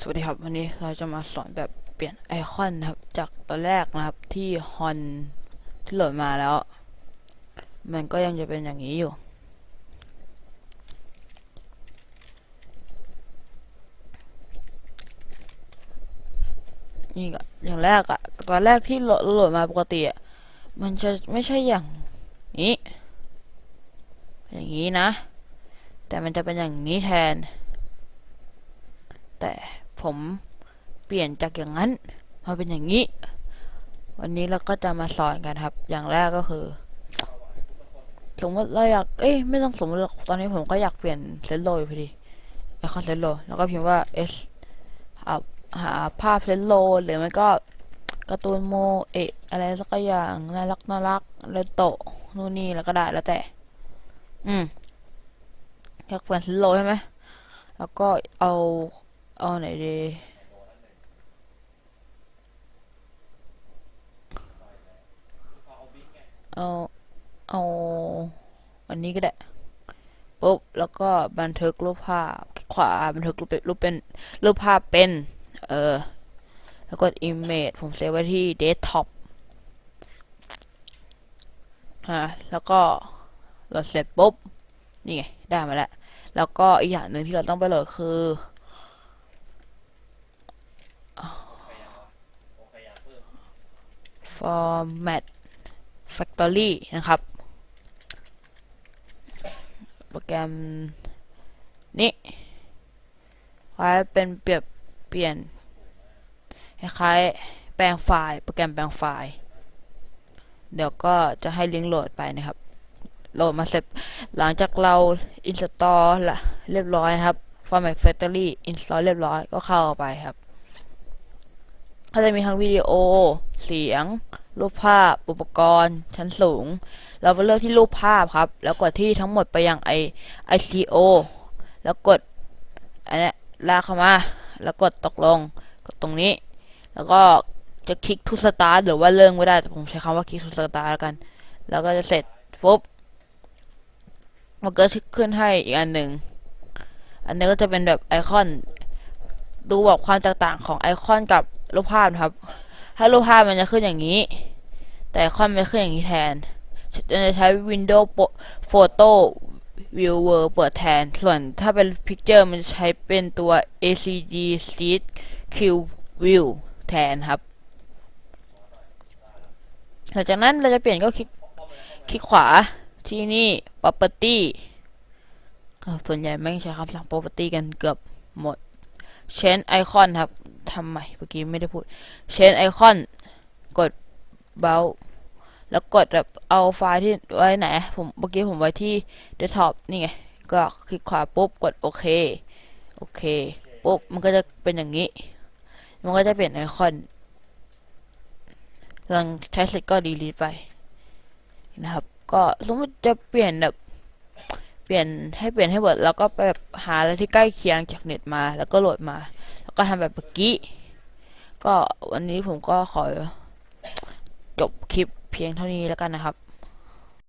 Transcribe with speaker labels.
Speaker 1: สวัสดีครับวันนี้เราจะมาสอนแบบเปลี่ยนไอคอนนะครับ จากตอนแรกนะครับที่ฮอนที่โหลดมาแล้ว มันก็ยังจะเป็นอย่างนี้อยู่ นี่ก็อย่างแรกอะตอนแรกที่โหลดโหลดมาปกติอะมันจะไม่ใช่อย่างนี้ อย่างนี้นะ แต่มันจะเป็นอย่างนี้แทนแต่ ผมเปลี่ยนจากอย่างนั้นมาเป็นอย่างนี้ วันนี้เราก็จะมาสอนกันครับ อย่างแรกก็คือ สมมติเราอยากเอ้ยไม่ต้องสมมติหรอกตอนนี้ผมก็อยากเปลี่ยนเซนโลอยู่พอดีไอคอนเซนโลแล้วก็พิมพ์ว่า s หาหาภาพเซนโลหรือไม่ก็การ์ตูนโมเอะอะไรสักอย่างน่ารักน่ารักเลโตะนู่นนี่แล้วก็ได้แล้วแต่ อืมอยากเปลี่ยนเซนโลใช่ไหมแล้วก็เอา เอาไหนดีเอา เอา อันนี้ก็ได้ ปุ๊บ แล้วก็บันทึกรูปภาพ ขวา บันทึกรูปเป็นรูปเป็นรูปภาพเป็น เออ แล้วกด image ผมเซฟไว้ที่ desktop ฮะแล้วก็โหลดเสร็จปุ๊บ นี่ไง ได้มาแล้ว แล้วก็อีกอย่างหนึ่งที่เราต้องไปโหลดคือ format factory นะครับ โปรแกรมนี้ไว้เป็นเปรียบเปลี่ยนคล้ายๆแปลงไฟล์ โปรแกรมแปลงไฟล์ เดี๋ยวก็จะให้ลิงก์โหลดไปนะครับ โหลดมาเสร็จ หลังจากเรา install ละเรียบร้อยครับ format factory install เรียบร้อยก็เข้าไปครับ ก็จะมีทั้งวิดีโอ เสียง รูปภาพ อุปกรณ์ ชั้นสูง เราไปเลือกที่รูปภาพครับ แล้วกดที่ทั้งหมดไปยังไอ ICO แล้วกดอันนี้ลากเข้ามา แล้วกดตกลง กดตรงนี้ แล้วก็จะคลิกทูสตาร์ทหรือว่าเรื่องไม่ได้ แต่ผมใช้คำว่าคลิกทูสตาร์ทกัน แล้วก็จะเสร็จปุ๊บ มันก็ขึ้นให้อีกอันหนึ่ง อันนี้ก็จะเป็นแบบไอคอน ดูแบบความแตกต่างของไอคอนกับรูปภาพครับ ถ้ารูปภาพมันจะขึ้นอย่างนี้ แต่ไอคอนมันจะขึ้นอย่างนี้แทนจะใช้ Windows Photo Viewer เปิดแทน ส่วนถ้าเป็น Picture มันจะใช้เป็นตัว ACG Sheet Q View แทนครับ หลังจากนั้นเราจะเปลี่ยนก็คลิกคลิกขวาที่นี่ property ส่วนใหญ่ไม่งใช้คำสั่ง property กันเกือบหมด change icon ครับทำใหม่เมื่อกี้ไม่ได้พูด change icon กดเบาแล้วกดแบบเอาไฟล์ที่ไว้ไหนผมเมื่อกี้ผมไว้ที่ desktop นี่ไงก็คลิกขวาปุ๊บกดโอเคโอเคปุ๊บมันก็จะเป็นอย่างนี้ มันก็จะเปลี่ยนไอคอนหลังใช้เสร็จก็ดีลีทไปนะครับ ก็สมมติจะเปลี่ยนแบบ เปลี่ยนให้เปลี่ยนให้เวิร์ดแล้วก็ไปแบบหาอะไรที่ใกล้เคียงจากเน็ตมา แล้วก็โหลดมา แล้วก็ทำแบบเมื่อกี้ ก็วันนี้ผมก็ขอจบคลิปเพียงเท่านี้แล้วกันนะครับ